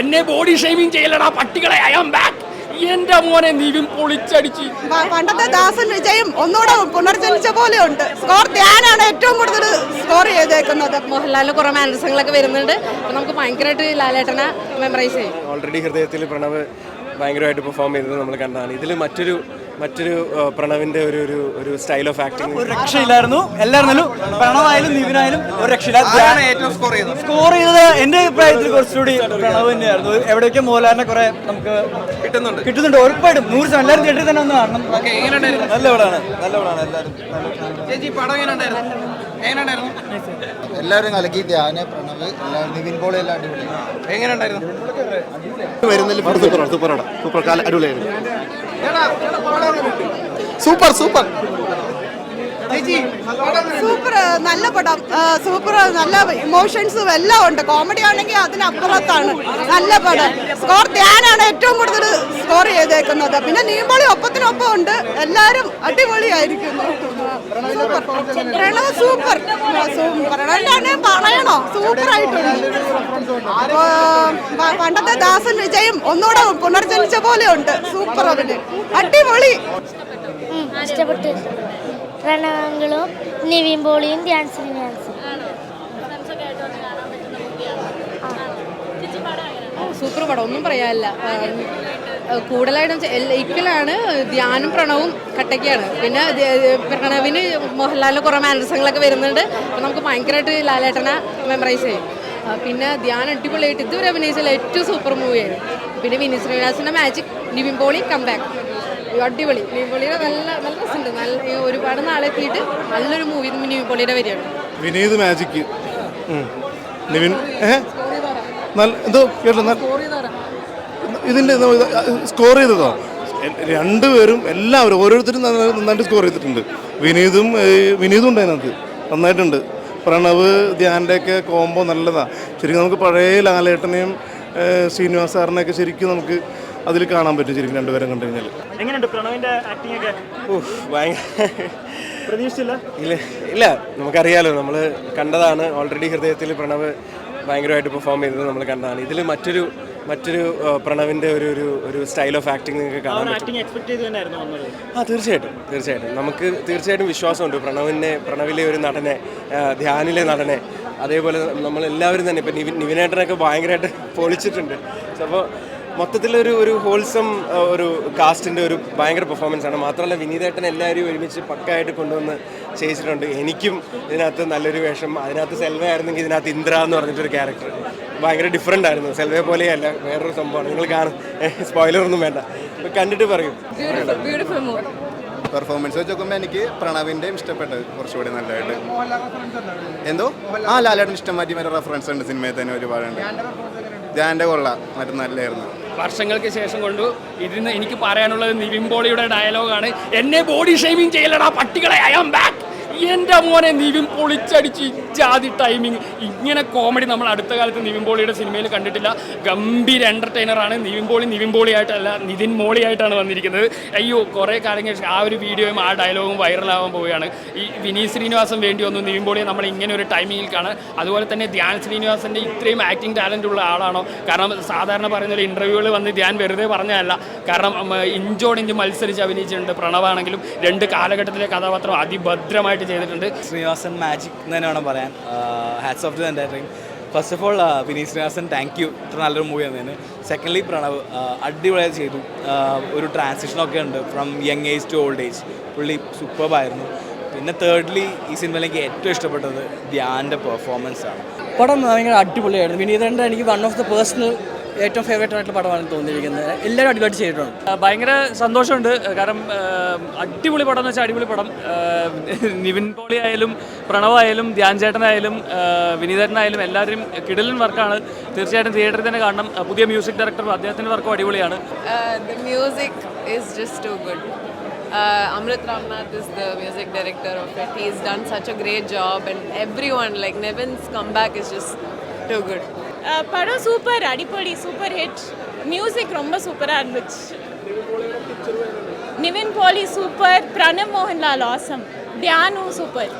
എന്നെ body shaving ചെയ്യലടാ പട്ടികളെ I am back എന്റെ മോനെ നീവും പൊളിച്ചടിച്ച്. പണ്ടത്തെ ദാസൻ വിജയം ഒന്നുകൂടെ പുനർജനിച്ച പോലെ ഉണ്ട് സ്കോർ ധ്യാനാണ് ഏറ്റവും കൂടുതൽ സ്കോർ ചെയ്തേക്കുന്നത്. മോഹൻലാലിന് കുറെ മാനസങ്ങളൊക്കെ വരുന്നുണ്ട്. അപ്പൊ നമുക്ക് ഭയങ്കരമായിട്ട് ലാലേട്ടനെ മെമ്മറൈസ് ചെയ്യും. ഓൾറെഡി ഹൃദയത്തിൽ പ്രണവ് ഭയങ്കരമായിട്ട് പെർഫോം ചെയ്തത് നമ്മൾ കണ്ടതാണ്. ഇതിൽ മറ്റൊരു മറ്റൊരു പ്രണവിന്റെ ഒരു ഒരു ഒരു സ്റ്റൈൽ ഓഫ് ആക്ടിങ് ഒരു രക്ഷയില്ലായിരുന്നു. എല്ലായിരുന്നാലും പ്രണവായാലും നിവിനായാലും ഒരു രക്ഷയില്ല. ഏറ്റവും സ്കോർ ചെയ്തത് സ്കോർ ചെയ്തത് എന്റെ അഭിപ്രായത്തിൽ കുറച്ചുകൂടി പ്രണവ് തന്നെയായിരുന്നു. എവിടെയൊക്കെ മോഹൻലാലിനെ കുറെ നമുക്ക് കിട്ടുന്നുണ്ട്. കിട്ടുന്നുണ്ട്. ഉറപ്പായിട്ടും. നൂറ് ശതമാനം. എല്ലാവരും തിയേറ്ററിൽ തന്നെ ഒന്ന് കാണണം. നല്ല പടമാണ് നല്ല പടമാണ് എല്ലാവരും എല്ലാവരും കലക്കി ധ്യാന പ്രണവ് എല്ലാവരും നിവിൻ പോളി എല്ലാം അടിപൊളി. വരുന്നില്ല സൂപ്പർ സൂപ്പർ സൂപ്പർ കാല അടിപൊളിയായിരുന്നു. സൂപ്പർ സൂപ്പർ സൂപ്പർ നല്ല പടം. സൂപ്പർ നല്ല ഇമോഷൻസും എല്ലാം ഉണ്ട്. കോമഡി ആണെങ്കിൽ അതിനപ്പുറത്താണ്. നല്ല പടം. സ്കോർ ധ്യാനാണ് ഏറ്റവും കൂടുതൽ സ്കോർ ചെയ്തേക്കുന്നത്. പിന്നെ നീമ്പോളി ഒപ്പത്തിനൊപ്പം ഉണ്ട്. എല്ലാരും അടിപൊളിയായിരിക്കുന്നു. പ്രണവ് സൂപ്പർ. പ്രണവിന്റെ പറയണോ? സൂപ്പർ ആയിട്ടുണ്ട് പണ്ടത്തെ ദാസൻ വിജയും ഒന്നുകൂടെ പുനർജനിച്ച പോലെ ഉണ്ട്. സൂപ്പർ അതിന് അടിപൊളി. ഇഷ്ടപ്പെട്ട്. പ്രണവങ്ങളും നിവിൻ പോളിയും ധ്യാൻ ശ്രീനിവാസും സൂപ്പർ പടം ഒന്നും പറയാനില്ല. കൂടുതലായിട്ടും ഇക്കലാണ് ധ്യാനും പ്രണവും കട്ടയ്ക്കാണ്. പിന്നെ പ്രണവിന് മോഹൻലാലിന് കുറെ മാനസങ്ങളൊക്കെ വരുന്നുണ്ട്. അപ്പം നമുക്ക് ഭയങ്കരമായിട്ട് ലാലേട്ടനെ മെമ്മറൈസ് ചെയ്യും. പിന്നെ ധ്യാൻ അടിപൊളിയായിട്ട് ഇതുവരെ അഭിനയിച്ചാൽ ഏറ്റവും സൂപ്പർ മൂവിയായിരുന്നു പിന്നെ വിനീത് ശ്രീനിവാസിന്റെ മാജിക് നിവിൻ പോളി കംബാക്ക് അടിപൊളി. നിവിൻ പൊളിയുടെ നല്ല നല്ല രസമുണ്ട്. നല്ല ഒരുപാട് നാളെത്തിയിട്ട് നല്ലൊരു മൂവി മിനി പൊളിയുടെ വരികയാണ്. വിനീത് മാജിക് നിവിൻ നല്ല എന്തോ കേട്ടില്ല നല്ല- ഇതിന്റെ സ്കോർ ചെയ്തതോ? രണ്ടുപേരും എല്ലാവരും ഓരോരുത്തരും നന്ന- നന്നായിട്ട് സ്കോർ ചെയ്തിട്ടുണ്ട്. വിനീതും വിനീതും ഉണ്ട് അതിനകത്ത്. നന്നായിട്ടുണ്ട്. പ്രണവ് ധ്യാന്റെ ഒക്കെ കോംബോ നല്ലതാണ് ശരിക്കും നമുക്ക് പഴയ ലാലേട്ടനെയും ശ്രീനിവാസ് സാറിനെയൊക്കെ ശരിക്കും നമുക്ക് അതിൽ കാണാൻ പറ്റും ശരിക്കും രണ്ടുപേരും കണ്ടു കഴിഞ്ഞാൽ എങ്ങനെയുണ്ട് പ്രണവിന്റെ ആക്ടിംഗ് ഒക്കെ? ഭയങ്കര പ്രതീക്ഷിച്ചില്ല? ഇല്ല ഇല്ല നമുക്കറിയാലോ നമ്മൾ കണ്ടതാണ്. ഓൾറെഡി ഹൃദയത്തിൽ പ്രണവ് ഭയങ്കരമായിട്ട് പെർഫോം ചെയ്തത് നമ്മൾ കണ്ടതാണ്. ഇതിൽ മറ്റൊരു മറ്റൊരു പ്രണവിന്റെ ഒരു ഒരു ഒരു സ്റ്റൈൽ ഓഫ് ആക്ടിങ് നിങ്ങൾക്ക് കാണാൻ പറ്റും. വന്നത്. ആ തീർച്ചയായിട്ടും തീർച്ചയായിട്ടും. നമുക്ക് തീർച്ചയായിട്ടും വിശ്വാസമുണ്ട്. പ്രണവിനെ പ്രണവിലെ ഒരു നടനെ ധ്യാനിലെ നടനെ അതേപോലെ നമ്മൾ എല്ലാവരും തന്നെ. ഇപ്പം നിവിൻ നിവിനേട്ടനൊക്കെ ഭയങ്കരമായിട്ട് പൊളിച്ചിട്ടുണ്ട്. അപ്പോൾ മൊത്തത്തിലൊരു ഒരു ഹോൾസം ഒരു കാസ്റ്റിന്റെ ഒരു ഭയങ്കര പെർഫോമൻസ് ആണ്. മാത്രമല്ല വിനീതേട്ടൻ എല്ലാവരും ഒരുമിച്ച് പക്കായിട്ട് കൊണ്ടുവന്ന് ചെയ്യിച്ചിട്ടുണ്ട്. എനിക്കും ഇതിനകത്ത് നല്ലൊരു വേഷം അതിനകത്ത് സെൽവ ആയിരുന്നെങ്കിൽ ഇതിനകത്ത് ഇന്ദ്ര എന്ന് പറഞ്ഞിട്ടൊരു ക്യാരക്ടർ ഭയങ്കര ഡിഫറെന്റ് ആയിരുന്നു. സെൽവയെ പോലെയല്ല വേറൊരു സംഭവമാണ്. നിങ്ങൾ കാണും. സ്പോയിലർ ഒന്നും വേണ്ട. കണ്ടിട്ട് പറയും. ബ്യൂട്ടിഫുൾ മൂവി പെർഫോമൻസ് വെച്ച് നോക്കുമ്പോൾ എനിക്ക് പ്രണവിന്റെയും ഇഷ്ടപ്പെട്ടത് കുറച്ചുകൂടി നല്ലതായിട്ട്. എന്തോ? ആ ലാലേട്ടൻ ഇഷ്ടം മാറ്റി മറ്റേ റെഫറൻസ് ഉണ്ട്. സിനിമയിൽ തന്നെ ഒരുപാടുണ്ട്. ജാന്റെ കൊള്ളാം. മറ്റേ നല്ലതായിരുന്നു വർഷങ്ങൾക്ക് ശേഷം കൊണ്ടു ഇതിന് എനിക്ക് പറയാനുള്ളത് നിവിൻ പോളിയുടെ ഡയലോഗാണ് എന്നെ ബോഡി ഷേവിങ് ചെയ്യലടാ പട്ടികളെ ഐ ആം ബാക്ക് എന്റെ മോനെ നിവിൻ പൊളിച്ചടിച്ച് ജാതി ടൈമിങ് ഇങ്ങനെ കോമഡി നമ്മൾ അടുത്ത കാലത്ത് നിവിൻ പോളിയുടെ സിനിമയിൽ കണ്ടിട്ടില്ല. ഗംഭീര എന്റർടൈനറാണ് നിവിൻ പോളി നിവിൻ പോളിയായിട്ടല്ല നിതിൻ മോളിയായിട്ടാണ് വന്നിരിക്കുന്നത്. അയ്യോ കുറേ കാലം ആ ഒരു വീഡിയോയും ആ ഡയലോഗും വൈറലാവാൻ പോവുകയാണ്. ഈ വിനീത് ശ്രീനിവാസം വേണ്ടി വന്നു നിവിൻ പോളിയെ നമ്മൾ ഇങ്ങനെ ഒരു ടൈമിങ്ങിൽ കാണാൻ. അതുപോലെ തന്നെ ധ്യാൻ ശ്രീനിവാസന്റെ ഇത്രയും ആക്ടിങ് ടാലന്റ് ഉള്ള ആളാണോ? കാരണം സാധാരണ പറയുന്ന ഒരു ഇന്റർവ്യൂകൾ വന്ന് ധ്യാൻ വെറുതെ പറഞ്ഞതല്ല. കാരണം ഇഞ്ചോടിഞ്ച് മത്സരിച്ച് അഭിനയിച്ചിട്ടുണ്ട് പ്രണവാണെങ്കിലും രണ്ട് കാലഘട്ടത്തിലെ കഥാപാത്രം അതിഭദ്രമായിട്ട് ചെയ്തിട്ടുണ്ട്. ശ്രീനിവാസൻ മാജിക് എന്ന് തന്നെ വേണം പറയാൻ ഹാറ്റ്സ് ഓഫ് ടു എന്റെ first of all Vineeth Sreenivasan thank you ഇത്ര നല്ലൊരു മൂവി തന്നതിന്. സെക്കൻഡ്ലി പ്രണവ് അടിപൊളിയായി ചെയ്തു. ഒരു ഒരു ട്രാൻസിഷനൊക്കെ ഉണ്ട് from young age to old age പുള്ളി സൂപ്പർബായിരുന്നു പിന്നെ തേർഡ്ലി ഈ സിനിമയിൽ എനിക്ക് ഏറ്റവും ഇഷ്ടപ്പെട്ടത് ധ്യാന്റെ പെർഫോമൻസ് ആണ്. പടം ഭയങ്കര അടിപൊളിയായിരുന്നു. വിനീതന്റെ എനിക്ക് വൺ ഓഫ് ദ പേഴ്സണൽ ഏറ്റവും ഫേവറേറ്റ് ആയിട്ടുള്ള പടമാണ് തോന്നിയിരിക്കുന്നത്. എല്ലാവരും അടിപൊളി ചെയ്തിട്ടുണ്ട്. ഭയങ്കര സന്തോഷമുണ്ട്. കാരണം അടിപൊളി പടം എന്ന് വെച്ചാൽ അടിപൊളി പടം. നിവിൻ പോളി ആയാലും പ്രണവായാലും ധ്യാൻ ചേട്ടനായാലും വിനീതനായാലും എല്ലാവരും കിടലൻ വർക്കാണ്. തീർച്ചയായിട്ടും തിയേറ്ററിൽ തന്നെ കാണണം. പുതിയ മ്യൂസിക് ഡയറക്ടർ അദ്ദേഹത്തിന്റെ വർക്കും അടിപൊളിയാണ്. Music music just too good. Uh, Amrit Ramnath is the music director of it. He's done such a great job, and everyone, like Nevin's comeback, is just too good. படம் super அடிப்படி super hit music ரொம்ப சூப்பராக இருந்துச்சு. Nivin Pauly super Pranav Mohanlal awesome தியானும் super.